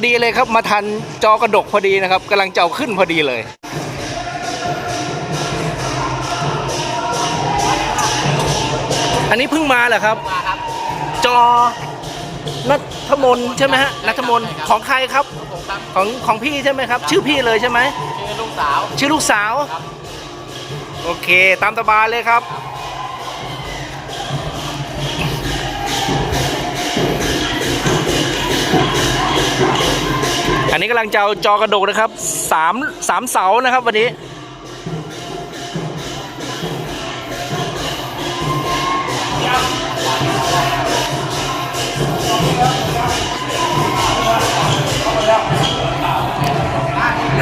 พอดีเลยครับมาทันจอกระดกพอดีนะครับกำลังจะเอาขึ้นพอดีเลยอันนี้เพิ่งมาเหรอครับ มาครับ จอนัทมนใช่ไหมฮะนัทมนใช่ครับของใครครับผมครับ ของของพี่ใช่ไหมครับ ชื่อพี่เลยใช่ไหมชื่อลูกสาว ชื่อลูกสาวครับโอเค ตามสบายเลยครับ อันนี้กำลังจะเอาจอกระดกนะครับสามสามเสานะครับวันนี้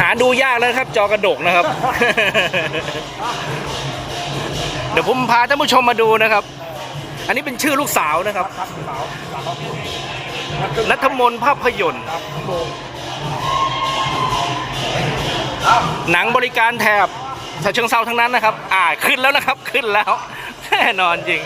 หาดูยากแล้วครับจอกระดกนะครับ เดี๋ยวผมพาท่านผู้ชมมาดูนะครับ อันนี้เป็นชื่อลูกสาวนะครับนัทมนภาพยนตร์ หนังบริการแถบฉะเชิงเซาทั้งนั้นนะครับ อ่าขึ้นแล้วนะครับ ขึ้นแล้วแน่นอนจริง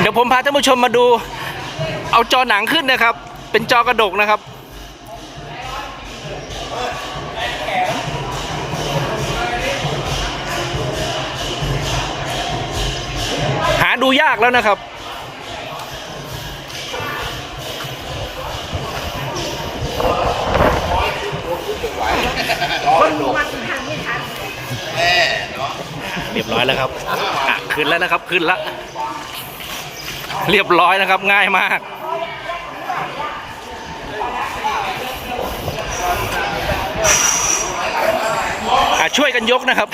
เดี๋ยวผมพาท่านผู้ชมมาดู เอาจอหนังขึ้นนะครับ เป็นจอกระดกนะครับ ดูยากแล้วนะครับเรียบร้อยแล้วครับขึ้นแล้วนะครับขึ้นแล้วเรียบร้อยนะครับง่ายมากช่วยกันยกนะครับ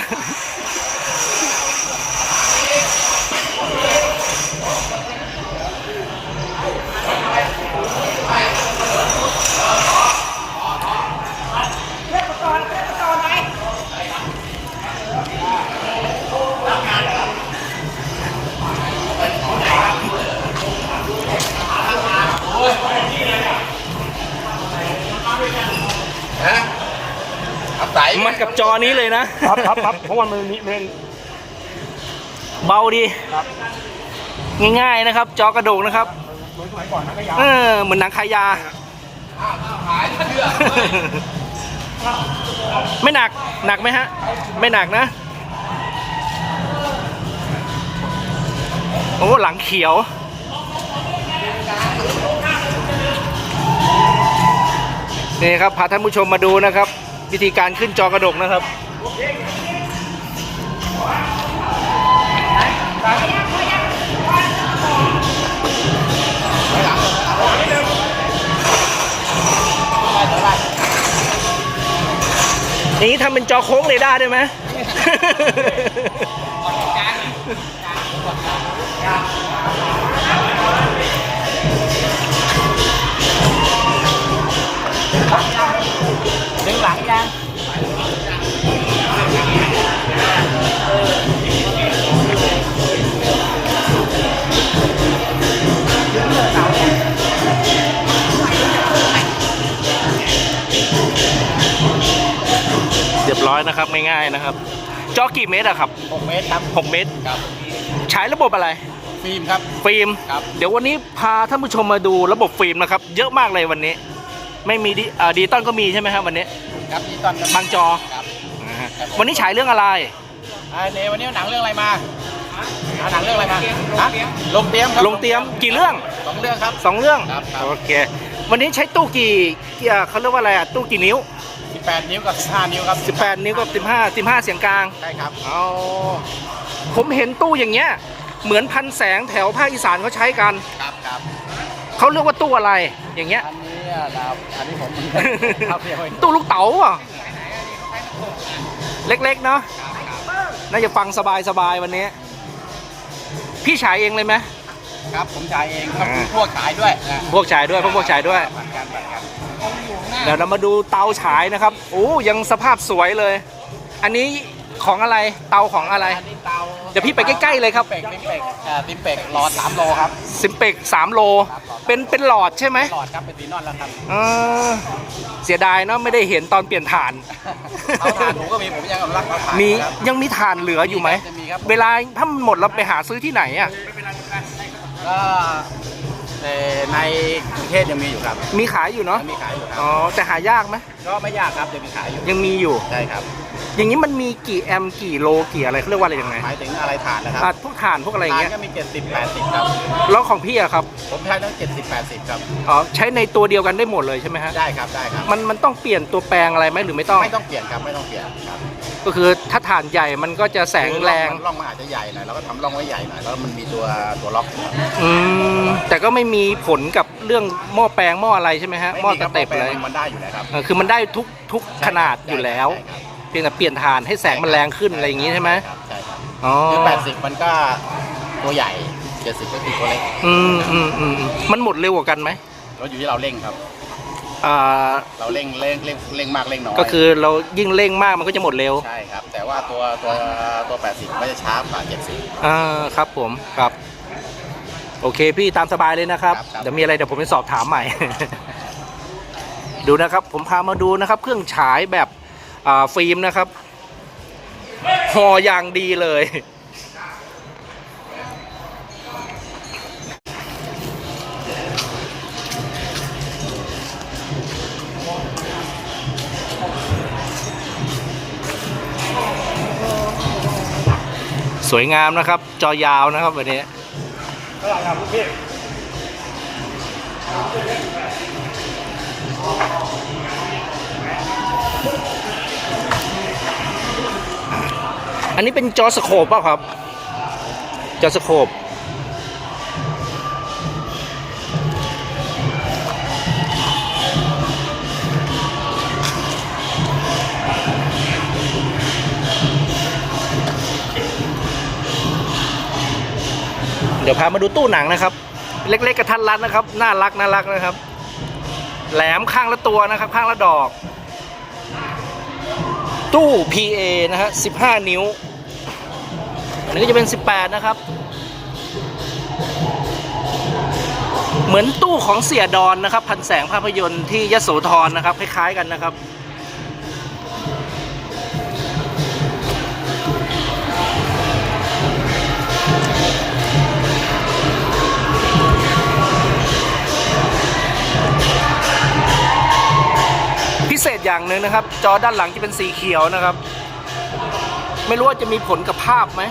มันกับจอนี้เลยนะ ครับครับครับเพราะว่ามันมีมัน เบาดี ครับ ง่ายๆนะครับ จอกระดกนะครับ เหมือนสมัยก่อนนะก็ยาวเออเหมือนหนังขายา ไม่หนัก หนักไหมฮะ ไม่หนักนะ โอ้หลังเขียว นี่ครับพาท่านผู้ชมมาดูนะครับ วิธีการขึ้นจอกระดกนะครับอย่างนี้ทำเป็นจอโค้งเรดาร์ได้ไหม นะครับง่ายๆนะครับ จอกี่เมตรอะครับ 6 เมตรครับ6 เมตร ครับใช้ระบบอะไร ฟิล์มครับ ฟิล์ม ครับ เดี๋ยววันนี้พาท่านผู้ชมมาดูระบบฟิล์มนะครับ เยอะมากเลยวันนี้ ไม่มีดิอ่าดิจิตอลก็มีใช่ไหมครับวันนี้ ครับนี่ตอนบางจอ ครับนะฮะวันนี้ฉายเรื่องอะไร อ่าเนวันนี้หนังเรื่องอะไรมาเอาหนังเรื่องอะไรมาฮะลงเตรียมครับลงเตรียมกี่เรื่อง สองเรื่องครับ สองเรื่อง ครับครับ โอเค วันนี้ใช้ตู้กี่กี่อ่าเขาเรียกว่าอะไรอะตู้กี่นิ้ว 18 นิ้วกับ 15 นิ้วครับ18 นิ้วกับ 15 15 เสียงกลางใช่ครับเอาผมเห็นตู้อย่างเงี้ย เหมือนพันแสงแถวภาคอีสานเขาใช้กันครับครับเขาเรียกว่าตู้อะไรอย่างเงี้ย อันนี้อะเราอันนี้ผมครับเรียกว่าตู้ลูกเต๋าอะเล็กๆเนาะน่าจะฟังสบายๆวันนี้ พี่ฉายเองเลยไหมครับผมจ่ายเองครับอ่าพวกขายด้วยนะพวกฉายด้วยพวกพวกฉายด้วยผัดกันผัดกัน เดี๋ยวเรามาดูเตาฉายนะครับโอ้ยังสภาพสวยเลย อันนี้ของอะไรเตาของอะไร อันนี้เตาเดี๋ยวพี่ไปใกล้ๆเลยครับติมเป็กติมเป็กอ่าติมเป็กหลอด3โลครับซิมเปกสามโล เป็นเป็นหลอดใช่ไหมหลอดครับเป็นสีนอนแล้วครับเออเสียดายเนาะไม่ได้เห็นตอนเปลี่ยนฐาน เตาถ่านผมก็มีผมยังกำลังเอาถ่านมีครับ ยังมีฐานเหลืออยู่ไหมจะมีครับ เวลาถ้ามันหมดเราไปหาซื้อที่ไหนอะ ก็ เอ่อในกรุงเทพยังมีอยู่ครับมีขายอยู่เนาะยังมีขายอยู่ครับอ๋อแต่หายากไหมก็ไม่ยากครับยังมีขายอยู่ยังมีอยู่ ใช่ครับอย่างนี้มันมีกี่แอมป์กี่โลกี่อะไรเขาเรียกว่าอะไรยังไงหมายถึงอะไรถ่านนะคอะรับพวกฐานพวกอะไรอย่างถ่านเงี้ยก็มี 70 80 ครับ แล้วของพี่อะครับผมใช้ทั้ง 70 80 ครับ อ๋อใช้ในตัวเดียวกันได้หมดเลยใช่ไหมฮะได้ครับได้ครับ มันมันต้องเปลี่ยนตัวแปลงอะไรไหมหรือไม่ต้อง ไม่ต้องเปลี่ยนครับไม่ต้องเปลี่ยนครับ ก็คือถ้าฐานใหญ่มันก็จะแสงแรงคือร่องมันร่องมันอาจจะใหญ่หน่อยแล้วก็ทำร่องไว้ใหญ่หน่อยแล้วมันมีตัวตัวล็อกอยู่ครับอืมแต่ก็ไม่มีผลกับเรื่องหม้อแปลงหม้ออะไรใช่ไหมฮะหม้อไม่มีสครับเต็ปพราะเลยมันได้อยู่แล้วครับเออคือมันได้ทุกทุกขนาดอยู่แล้วใช่ครับเพียงแต่เปลี่ยนฐานให้แสงมันแรงขึ้นอะไรอย่างงี้ใช่ไหมครับใช่ครับอ๋อคือ80มันก็ตัวใหญ่70ก็คือตัวเล็กอืมอืมอืมอืมมันหมดเร็วกว่ากันไหมเราอยู่ที่เราเร่งครับ อ่าเราเร่งเร่งเร่งเร่งมากเร่งน้อยก็คือเรายิ่งเร่งมากมันก็จะหมดเร็วใช่ครับ แต่ว่าตัวตัวตัว 80ก็จะช้ากว่า70อ่าครับผมครับ โอเคพี่ตามสบายเลยนะครับครับครับเดี๋ยวมีอะไรเดี๋ยวผมไปสอบถามใหม่ ดูนะครับ ผมพามาดูนะครับ เครื่องฉายแบบอ่าฟิล์มนะครับห่ออย่างดีเลย สวยงามนะครับ จอยาวนะครับวันนี้อันนี้เป็นจอสโคปเปล่ะครับ จอสโคป เดี๋ยวพามาดูตู้หนังนะครับ เล็กๆกระทัดรัดนะครับ น่ารักน่ารักนะครับ แหลมข้างละตัวนะครับ ข้างละดอก ตู้ PA นะฮะ15 นิ้ว อันนี้ก็จะเป็น 18 นะครับ เหมือนตู้ของเสียดอนนะครับ พันแสงภาพยนตร์ที่ยโสธรนะครับ คล้ายๆกันนะครับ อย่างหนึ่งนะครับ จอด้านหลังจะเป็นสีเขียวนะครับ ไม่รู้ว่าจะมีผลกับภาพไหม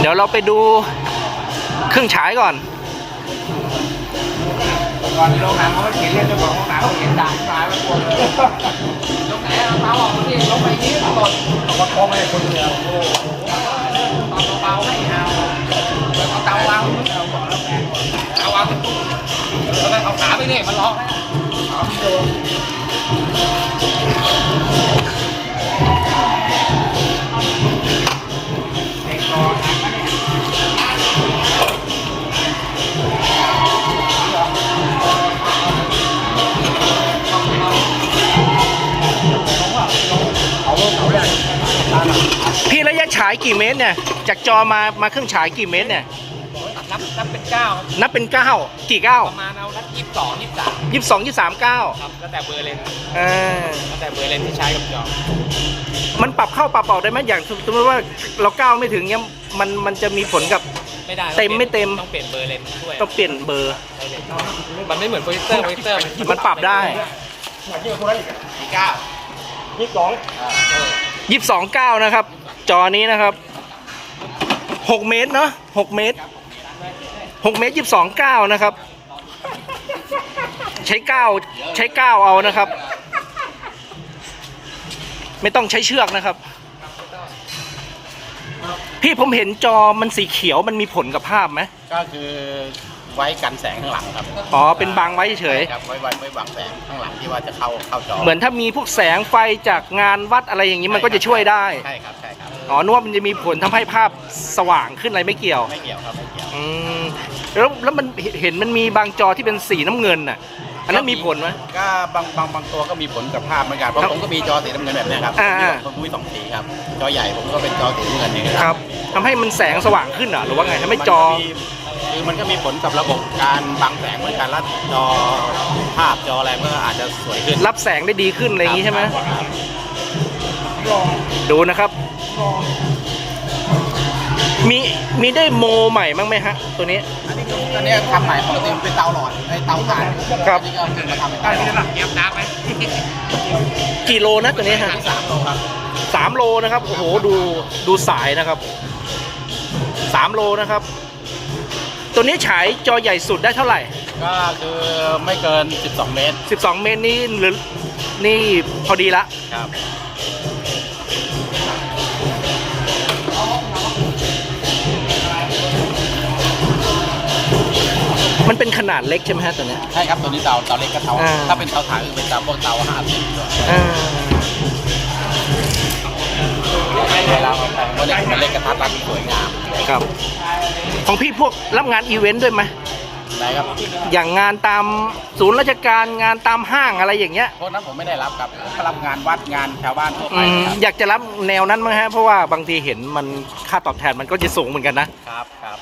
เดี๋ยวเราไปดูเครื่องฉายก่อนก่อนโรงหนังเขาก็เขียนเรื่องเจ้าของโรงหนังเขาเขียนด่านตายไว้กลัวเลยลงไหนเอาเตาออกมาสิลงไปนี้ก่อนเอามาโค้งให้คนเดียวโอ้โหเบาๆไม่เอาเอา แล้วก็เนี่ยมันล็อกให้เด็กรอหนังนะพี่ระยะฉายกี่เมตรเนี่ย จากจอมามาเครื่องฉายกี่เมตรเนี่ย นับนับเป็นเก้านับเป็นเก้ากี่เก้าประมาณเอานัดยี่สิบสองยี่สิบสามยี่สิบสองยี่สามเก้าครับแล้วแต่เบอร์เลนส์เออแล้วแต่เบอร์เลนส์ที่ใช้กับจอมันปรับเข้าปรับออกได้ไหมอย่างสมมติว่าเราก้าวไม่ถึงเนี้ยมันมันจะมีผลกับไม่ได้เต็มไม่เต็มต้องเปลี่ยนเบอร์เลนส์ด้วยต้องเปลี่ยนเบอร์ มันไม่เหมือนโปรเจคเตอร์โปรเจคเตอร์มันปรับได้หนักยิ่งกว่าตัวนั้นอีกสี่เก้ายี่สิบสองยี่สิบสองเก้านะครับ จอนี้นะครับหกเมตรเนาะหกเมตร หกเมตรยี่สิบสองเก้านะครับ ใช้เก้าใช้เก้าเอานะครับ ไม่ต้องใช้เชือกนะครับ พี่ผมเห็นจอมันสีเขียวมันมีผลกับภาพไหมก็คือไว้กันแสงข้างหลังครับอ๋อเป็นบังไว้เฉยครับไว้ไว้ไว้บังแสงข้างหลังที่ว่าจะเข้าเข้าจอเหมือนถ้ามีพวกแสงไฟจากงานวัดอะไรอย่างนี้มันก็จะช่วยได้ใช่ครับใช่ครับ อ๋อนกว่ามันจะมีผลทำให้ภาพสว่างขึ้นอะไรไม่เกี่ยว ไม่เกี่ยวครับไม่เกี่ยว อืมแล้วแล้วมันเห็นมันมีบางจอที่เป็นสีน้ำเงินน่ะ อันนั้นมีผลไหม ก็บางบางบางตัวก็มีผลกับภาพเหมือนกันเพราะครับผมก็มีจอสีน้ำเงินแบบเนี้ยครับอ่า ผมมีสองสีครับ จอใหญ่ผมก็เป็นจอสีน้ำเงินนี่ครับทำให้มันแสงสว่างขึ้นเหรอหรือว่าไงทำให้จอ มันก็มีคือมันก็มีผลกับระบบการบังแสงเหมือนกันแล้วจอภาพจออะไรมันก็อาจจะสวยขึ้นรับแสงได้ดีขึ้นอะไรอย่างนี้ใช่ไหม ครับ ดูนะครับ มีมีได้โมใหม่บ้างไหมฮะ ตัวนี้ อันนี้ตอนนี้ทำใหม่ปกติมันเป็นเตาหลอดไอ้เตาถ่านครับ อันนี้ก็คือมาทำเป็นเตาหลอดกี่โลนะตัวนี้ฮะสามโลครับสามโลนะครับ โอ้โห ดูดูสายนะครับสามโลนะครับ ตัวนี้ฉายจอใหญ่สุดได้เท่าไหร่ ก็คือไม่เกิน 12 เมตร12 เมตรนี่หรือนี่พอดีละครับ มันเป็นขนาดเล็กใช่ไหมฮะตัวเนี้ย ใช่ครับตัวนี้เตาเตาเล็กกับเตาอ่า ถ้าเป็นเตาถ่านคือเป็นเตาพวกเตาห้าสิบด้วยอ่าเวลาเราแต่งมันเล็กมันเล็กกระทัดรัดสวยงาม ครับ ของพี่พวกรับงานอีเวนต์ด้วยไหม นะครับอย่างงานตามศูนย์ราชการงานตามห้างอะไรอย่างเงี้ยพวกนั้นผมไม่ได้รับครับผมก็รับงานวัดงานชาวบ้านทั่วไปอืมครับอยากจะรับแนวนั้นมั้งฮะเพราะว่าบางทีเห็นมันค่าตอบแทนมันก็จะสูงเหมือนกันนะครับครับ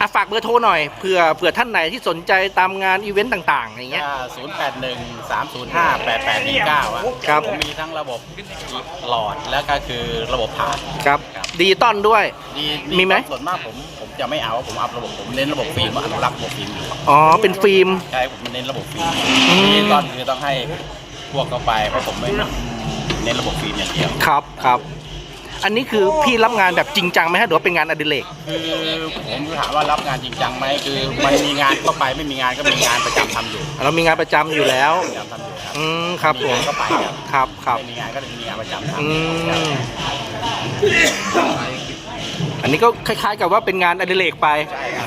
อะฝากเบอร์โทรหน่อยเผื่อเผื่อท่านไหนที่สนใจตามงานอีเวนต์ต่างๆอย่างเงี้ย ศูนย์แปดหนึ่งสามศูนย์ห้าแปดแปดหนึ่งเก้าอะครับผมมีทั้งระบบหลอดแล้วก็คือระบบผ่าน ครับ ครับดิจิตอลด้วย ดีมีไหม ส่วนมากผมผม จะไม่เอาผมเอาระบบผมเน้นระบบฟิล์มอนุรักษ์ระบบฟิล์มอยู่อ๋อ เป็นฟิล์ม ใช่ผมเน้นระบบฟิล์มอืมดิจิตอนคือต้องให้พวกเข้าไปเพราะผมไม่เน้นระบบฟิล์มอย่างเดียวครับครับ อันนี้คือพี่รับงานแบบจริงจังไหมฮะหรือว่าเป็นงานอดิเรก คือผมถามว่ารับงานจริงจังไหมคือมันมีงานเข้าไปไม่มีงานก็มีงานประจำทำอยู่เรามีงานประจำอยู่แล้ว ประจำทำอยู่ครับอืมครับผมงานก็ไปครับครับครับ ไม่มีงานก็มีงานประจำทำอืม อันนี้ก็คล้าย ๆ กับว่าเป็นงานอดิเรกไปใช่ครับ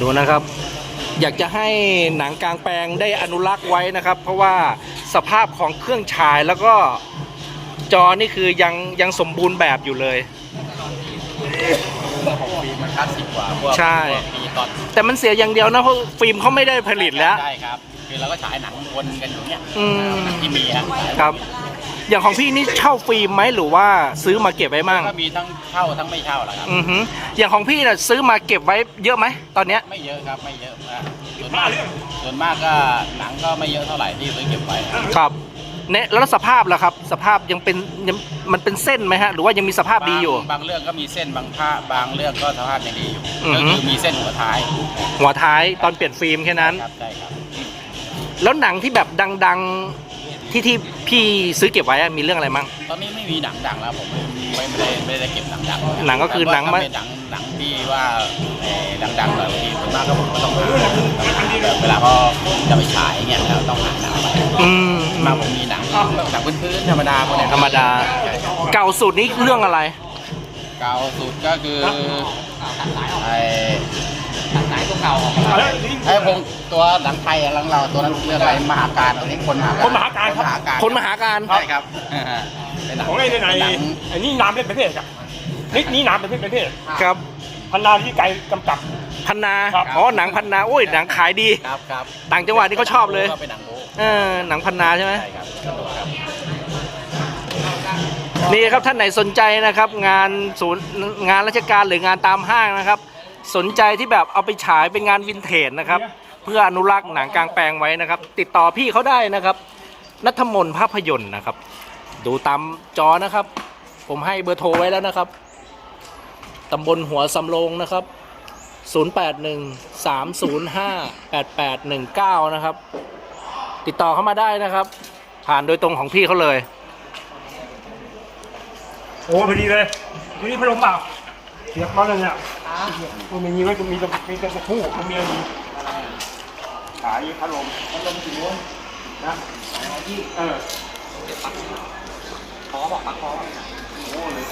ดูนะครับ อยากจะให้หนังกลางแปลงได้อนุรักษ์ไว้นะครับ เพราะว่าสภาพของเครื่องฉายแล้วก็จอนี่คือยังยังสมบูรณ์แบบอยู่เลยระบบฟิล์มมันคลาสสิกกว่าพวกใช่พวกปีตอนแต่มันเสียอย่างเดียวนะเพราะฟิล์มเขาไม่ได้ผลิตแล้ว ใช่ครับ คือเราก็ฉายหนังวนกันอยู่เนี้ยอืมที่มีอะครับ อย่างของพี่นี่เช่าฟิล์มไหมหรือว่าซื้อมาเก็บไว้มั่งก็มีทั้งเช่าทั้งไม่เช่าแหละครับ อือฮึอย่างของพี่น่ะซื้อมาเก็บไว้เยอะไหมตอนเนี้ย ไม่เยอะครับไม่เยอะนะส่วนมากส่วนมากก็หนังก็ไม่เยอะเท่าไหร่ที่ซื้อเก็บไว้ครับเนี่ยแล้วสภาพล่ะครับ สภาพยังเป็นยังมันเป็นเส้นไหมฮะ หรือว่ายังมีสภาพดีอยู่ บางบางเรื่องก็มีเส้นบางผ้าบางเรื่องก็สภาพยังดีอยู่อือก็ฮึ คือมีเส้นหัวท้ายหัวท้ายตอนเปลี่ยนฟิล์มแค่นั้น ครับใช่ครับ แล้วหนังที่แบบดัง ๆ ที่ที่พี่ซื้อเก็บไว้อะมีเรื่องอะไรมั่ง ตอนนี้ไม่มีหนังดังแล้วผมไม่ไม่ได้ไม่ได้เก็บหนังดังหนังก็คือหนังแต่มาว่าถ้าเป็นหนังหนังที่ว่าเอ่อดังๆหน่อยบางทีส่วนมากก็ผมก็ต้องหาแบบเวลาเขาจะไปฉายเงี้ยแล้วต้องหาหนังไปอืมมาผมมีหนังหนังพื้นๆธรรมดาพวกเนี้ยธรรมดา ใช่ครับเก่าสุดนี้เรื่องอะไร เก่าสุดก็คือไอ้ อะไรนี่ไอ้พงตัวหนังไทยอะหลังเราตัวนั้นเรื่องอะไรมหาการตัวนี้คนมหาการคนมหาการครับมหาการคนมหาการใช่ครับเป็นหนังของไอ้ในไหนเป็นหนังไอ้นี่น้ำเป็นประเภทครับนี่นี่น้ำเป็นประเภทครับพันนาที่ไกลกำกับพันนาครับอ๋อหนังพันนาโอ้ยหนังขายดีครับครับต่างจังหวัดนี่เขาชอบเลยก็เป็นหนังโบเออหนังพันนาใช่ไหมใช่ครับครับนี่ครับท่านไหนสนใจนะครับ งานศูนย์งานราชการหรืองานตามห้างนะครับ สนใจที่แบบเอาไปฉายเป็นงานวินเทจนะครับ เพื่ออนุรักษ์หนังกลางแปลงไว้นะครับ ติดต่อพี่เขาได้นะครับนัทมนต์ภาพยนตร์นะครับ ดูตามจอนะครับ ผมให้เบอร์โทรไว้แล้วนะครับตำบลหัวสำโรงนะครับ 0813058819 นะครับ ติดต่อเข้ามาได้นะครับ ผ่านโดยตรงของพี่เขาเลย โอ้พอดีเลยดูนี่พัดลมเปล่า เสียบมาเลยเนี่ยมันมีไว้มีตรงมีตรงคู่มันมีอะไรขายพัดลมพัดลมสีม่วงนะเออขอบอกปักคอโอ้เลย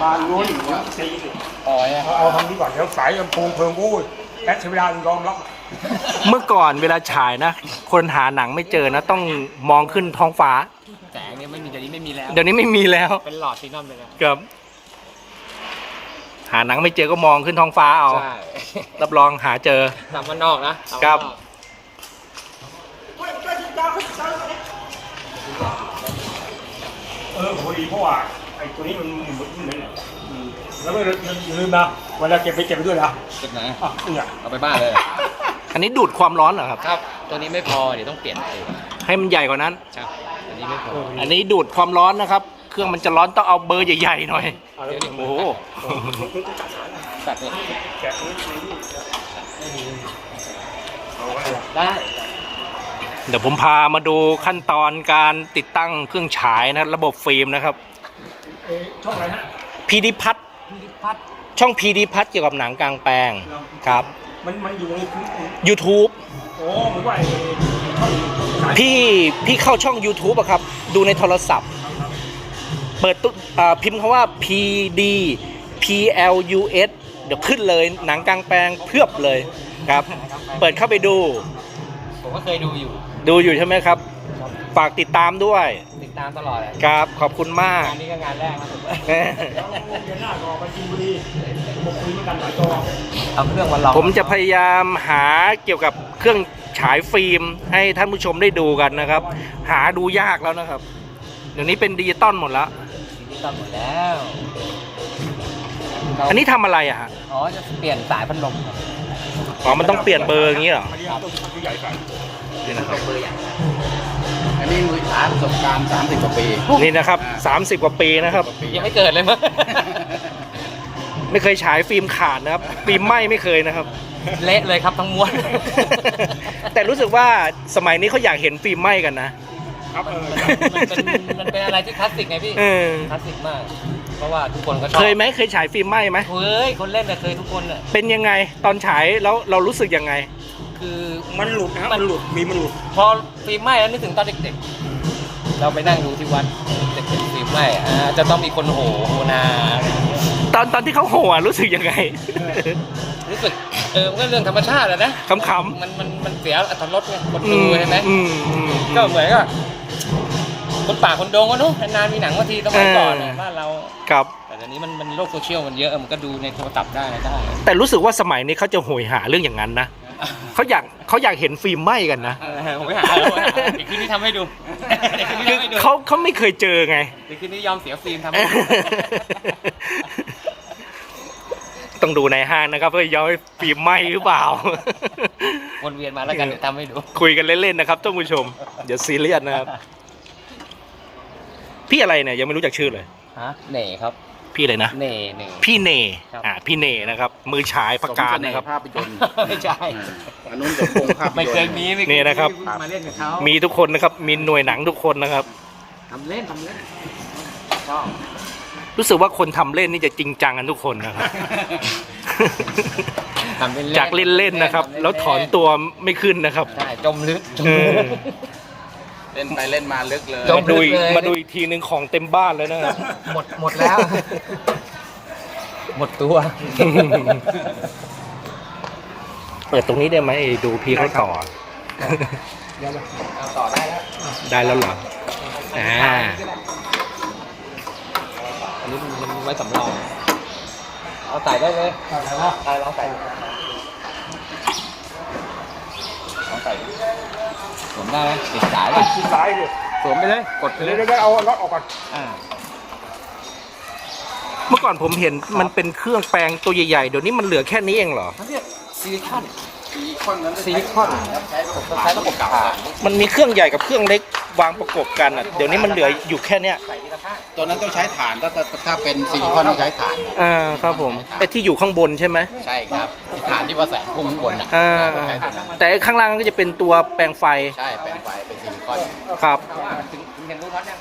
บานล้วนอยู่ตีสิอ๋อยอะเอาเอาทำนี้ก่อนเดี๋ยวสายลำโพงเพลิงโอ้ยแอดใช้เวลายอมรับเมื่อก่อนเวลาฉายนะ คนหาหนังไม่เจอนะ ต้องมองขึ้นท้องฟ้าแสงเนี่ยไม่มีเดี๋ยวนี้ไม่มีแล้ว เดี๋ยวนี้ไม่มีแล้ว เป็นหลอดซีนอมเลยนะครับ หาหนังไม่เจอก็มองขึ้นท้องฟ้าเอา ใช่รับรองหาเจอ ตามมันนอกนะครับ เออพอดีเพราะว่าไอ้ตัวนี้มันหมุนเหมือนเนี่ยอืมแล้วก็ลืมนะเวลาเก็บไปเก็บไปด้วยนะเก็บไหนอะเนี่ยเอาไปบ้านเลย อันนี้ดูดความร้อนเหรอครับ ครับ ตัวนี้ไม่พอเดี๋ยวต้องเปลี่ยนตัวให้มันใหญ่กว่านั้น ครับ อันนี้ไม่พอ อันนี้ดูดความร้อนนะครับเค รื่องมันจะร้อนต้องเอาเบอร์ใหญ่ๆหน่อยเอาแล้วโอ้โหตัดเลยแกะนี้เอาไว้เลยได้เดี๋ยวผมพามาดูขั้นตอนการติดตั้งเครื่องฉายนะระบบฟิล์มนะครับเอ๊ะช่องอะไรฮะพีดีพัทพัดช่องพีดีพัทเกี่ยวกับหนังกลางแปลงครับ มันมันอยู่ในคือ YouTube โอ้เหมือนว่าไอ้ช่องสายพี่พี่เข้าช่อง YouTube อะครับ ดูในโทรศัพท์ เปิดตุ๊อ่าพิมพ์คำว่า PD PLUS เดี๋ยวขึ้นเลยหนังกลางแปลงเพียบเลยครับ เปิดเข้าไปดู ผมก็เคยดูอยู่ ดูอยู่ใช่ไหมครับ ฝากติดตามด้วย ติดตามตลอดเลยครับ ขอบคุณมาก งานนี้ก็งานแรกนะผมเดือนหน้าก็ไปกินบุรีผมคุยด้วยกันหลายจอเอาเครื่องมาลองผมจะพยายามหาเกี่ยวกับเครื่องฉายฟิล์มให้ท่านผู้ชมได้ดูกันนะครับ หาดูยากแล้วนะครับ เดี๋ยวนี้เป็นดิจิตอลหมดแล้ว ดิจิตอลหมดแล้ว อันนี้ทำอะไรอะฮะอ๋อจะเปลี่ยนสายพัดลมครับอ๋อมันต้องเปลี่ยนเบอร์อย่างนี้เหรออันนี้ต้องตัวใหญ่ใส่นี่นะครับ เบอร์อย่างอันนี้มือขาประสบการณ์30กว่าปีนี่นะครับ 30 กว่าปีนะครับ ยังไม่เกิดเลยมั้งไม่เคยฉายฟิล์มขาดนะครับ ฟิล์มไหม้ไม่เคยนะครับ เละเลยครับทั้งม้วน แต่รู้สึกว่าสมัยนี้เขาอยากเห็นฟิล์มไหม้กันนะ ครับเออมันเป็นมันเป็นอะไรที่คลาสสิกไงพี่เออ คลาสสิกมาก เพราะว่าทุกคนก็ชอบเคยไหมเคยฉายฟิล์มไหม้ไหมเฮ้ยคนเล่นน่ะเคยทุกคนน่ะเป็นยังไงตอนฉายแล้วเรารู้สึกยังไง คือมันหลุดนะมันหลุดมีมันหลุดพอฟิล์มไหม้แล้วนึกถึงตอนเด็กๆ เราไปนั่งดูที่วัดเด็กๆฟิล์มไหม้อ่าจะต้องมีคนโหโหนาตอนตอนที่เขาโห่อะรู้สึกยังไง รู้สึกเออมันก็เรื่องธรรมชาติอะนะขำๆ มันมันมันเสียอรรถรสไงคนอืดูมใช่ไหมอืมอืม ก็เหมือนกับ คนป่าคนดงอะเนุนานๆมีหนังบางทีสมัยก่อนเอน่ะอบ้านเรา ครับ แต่เดี๋ยวนี้มันมันโลกโซเชียลมันเยอะมันก็ดูในโทรศัพท์ได้อะไรได้แต่รู้สึกว่าสมัยนี้เขาจะโหยหาเรื่องอย่างนั้นนะเขาอยากเขาอยากเห็นฟิล์มไหม้กันนะเออผมไปหาแล้วผมไปหาเดี๋ยวคืนนี้ทำให้ดูเดี๋ยวคืนนี้คือทำให้ดูเขาเขาไม่เคยเจอไง เดี๋ยวคืนนี้ยอมเสียฟิล์มทำให้ดูต้องดูในห้างนะครับเพื่อย้อยฟิล์มไหม้หรือเปล่า วนเวียนมาแล้วกันเดี๋ยวทำให้ดู คุยกันเล่นๆนะครับท่านผู้ชมอย่าซีเรียสนะครับ พี่อะไรเนี่ยยังไม่รู้จักชื่อเลย ฮะเหน่ครับพี่อะไรนะเหน่เหน่ พี่เนครับ อ่าพี่เนนะครับ มือฉายประการนะครับ ภาพยนตร์ไม่ใช่อันนู้นสมพงษ์ภาพยนตร์ไม่เคยมีไม่เยนี่นะครับ มาเล่นกับเขามีทุกคนนะครับ มีหน่วยหนังทุกคนนะครับ ทำเล่นทำเล่นชอบรู้สึกว่าคนทำเล่นนี่จะจริงจังกันทุกคนนะครับ ทำเล่นๆจากเล่นๆนะครับทำเๆแล้วถอนตัวไม่ขึ้นนะครับ ใช่จมลึกจมเอลึอก เล่นไปเล่นมาลึกเลยจมาดูอีกเลยมาดูอีกทีหนึ่งของเต็มบ้านเลยนะครับหมดหมดแล้ว หมดตัว เปิดตรงนี้ได้ไหมดูพี่เขาต่อเดี๋ยวนะเอาต่อได้แล้วได้แล้วเหรอ อ่า อันนี้มันมันไว้สำรอง เอาใส่ได้เลยอะไรวะใส่ลองใส่ลองใส่ สวมได้ไหมติดสายไปป่ะชิดซ้ายดิสวมไปเลย กดไปเลเดี๋ยวยเดี๋ยวเอาน็อตออกก่อนอ่าเมื่อก่อนผมเห็นมันเป็นเครื่องแปลงตัวใหญ่ๆ เดี๋ยวนี้มันเหลือแค่นี้เองเหรอ เขาเรียกซิลิคอนซีคอนนั้นซิลิคอนใช้ระบบผ่านมันมีเครื่องใหญ่กับเครื่องเล็ก วางประกบกันอะเดี๋ยวนี้มันเหลืออยู่แค่เนี้ยใส่ทีละข้างตัวนั้นต้องใช้ฐานถ้าถ้าถ้าเป็นซิลิคอนต้องใช้ฐาน อ่าครับผมไอ้ที่อยู่ข้างบนใช่ไหมใช่ครับฐานที่ว่าแสงพุ่งข้างบนอะอ่าใช้ตัวนั้นแต่ข้างล่างก็จะเป็นตัวแปลงไฟใช่แปลงไฟเป็นซิลิคอนครับถึงถึงเห็นรูปน็อตยัง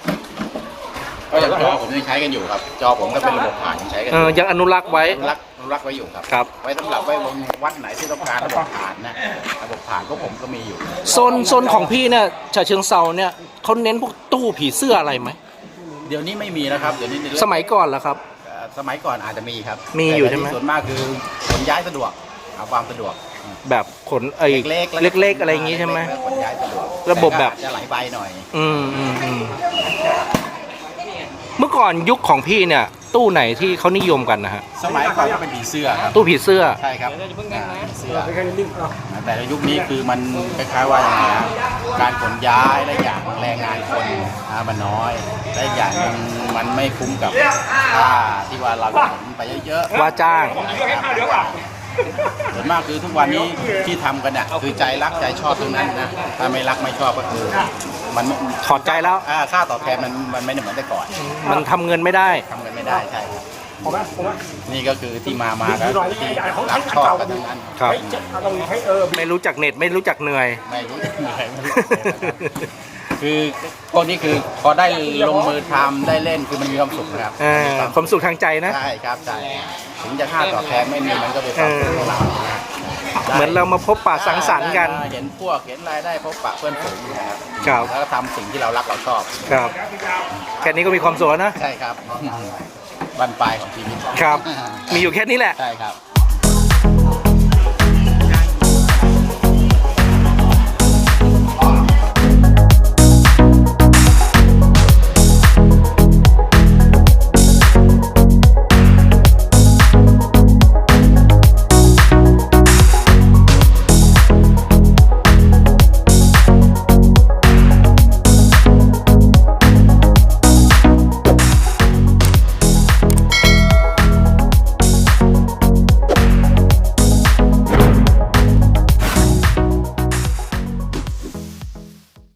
ก็อย่างจอผมยังใช้กันอยู่ครับ จอผมก็เป็นระบบผ่านยังใช้กันอเอยู่อยังอนุรักษ์ไว้อนุรักษ์อนุ รักษ์ไว้อยู่ครับ ครับ ไว้สำหรับไว้ลงวัดไหนที่ต้องการระบบผ่านนะระบบผ่านพวกผมก็มีอยู่โซนโซนของพี่เนี่ยฉะเชิงเซาเนี่ยเขาเน้นพวกตู้ผีเสื้ออะไรไหม เดี๋ยวนี้ไม่มีนะครับเดี๋ยวนี้สมัยก่อนเหรอครับ เอ่อสมัยก่อนอาจจะมีครับมีอยู่ใช่ไหม แต่ส่วนมากคือขนย้ายสะดวกเอาความสะดวกแบบขนไอ้เล็กๆเล็กๆอะไรอย่างงี้ใช่ไหม เล็กๆขนย้ายสะดวกระบบแบบ ต่ก็อาจจะหลายใบหน่อยอืมอืมอืมเมื่อก่อนยุคของพี่เนี่ย ตู้ไหนที่เขานิยมกันนะฮะสมัยก่อนก็เป็นผีเสื้อครับตู้ผีเสื้อ ใช่ครับอ่าผีเสื้อไปแค่นิ่มๆเอาแต่ในยุคนี้คือมันคล้ายๆว่าอย่างไรนะการขนย้ายและอย่างแรงงานคนนะมันน้อยและอีกอย่างหนึ่งมันไม่คุ้มกับค่าที่ว่าเราจะขนไปเยอะๆว่าจ้างเลือกให้ข้าวเดี๋ยวเปล่าส่วนมากคือทุกวันนี้ที่ทำกันเนี่ยคือใจรักใจชอบตรงนั้นนะถ้าไม่รักไม่ชอบก็คือ มันถอดใจแล้ว อ่าค่าตอบแทนมันมันไม่ได้เหมือนแต่ก่อนมันทำเงินไม่ได้ ทำกัน ไม่ได้ใช่ครับผมว่าผมว่านี่ก็คือที่มามาก็ดูหน่อยนี่ที่ไอ้ของรักชอบกันทั้งนั้นครับ ให้เจ็ดเอาตรงนี้ให้เออไม่รู้จักเน็ตไม่รู้จักเหนื่อย ไม่รู้จะเหนื่อยไม่รู้จะเหนื่อยนะครับคือพวกนี้คือพอได้ลงมือทำได้เล่นคือมันมีความสุขนะครับเออความสุขทางใจนะ ใช่ครับใช่ถึงจะค่าตอบแทนไม่มีมันก็เป็นความสุขของเรานะ เหมือนเรามาพบปะสังสรรค์กัน เห็นพวกเห็นรายได้พบปะเพื่อนฝูงนะครับครับ แล้วก็ทำสิ่งที่เรารักเราชอบครับแค่นี้ก็มีความสุขแล้วนะ ใช่ครับบันปลายของชีวิตครับ มีอยู่แค่นี้แหละ ใช่ครับ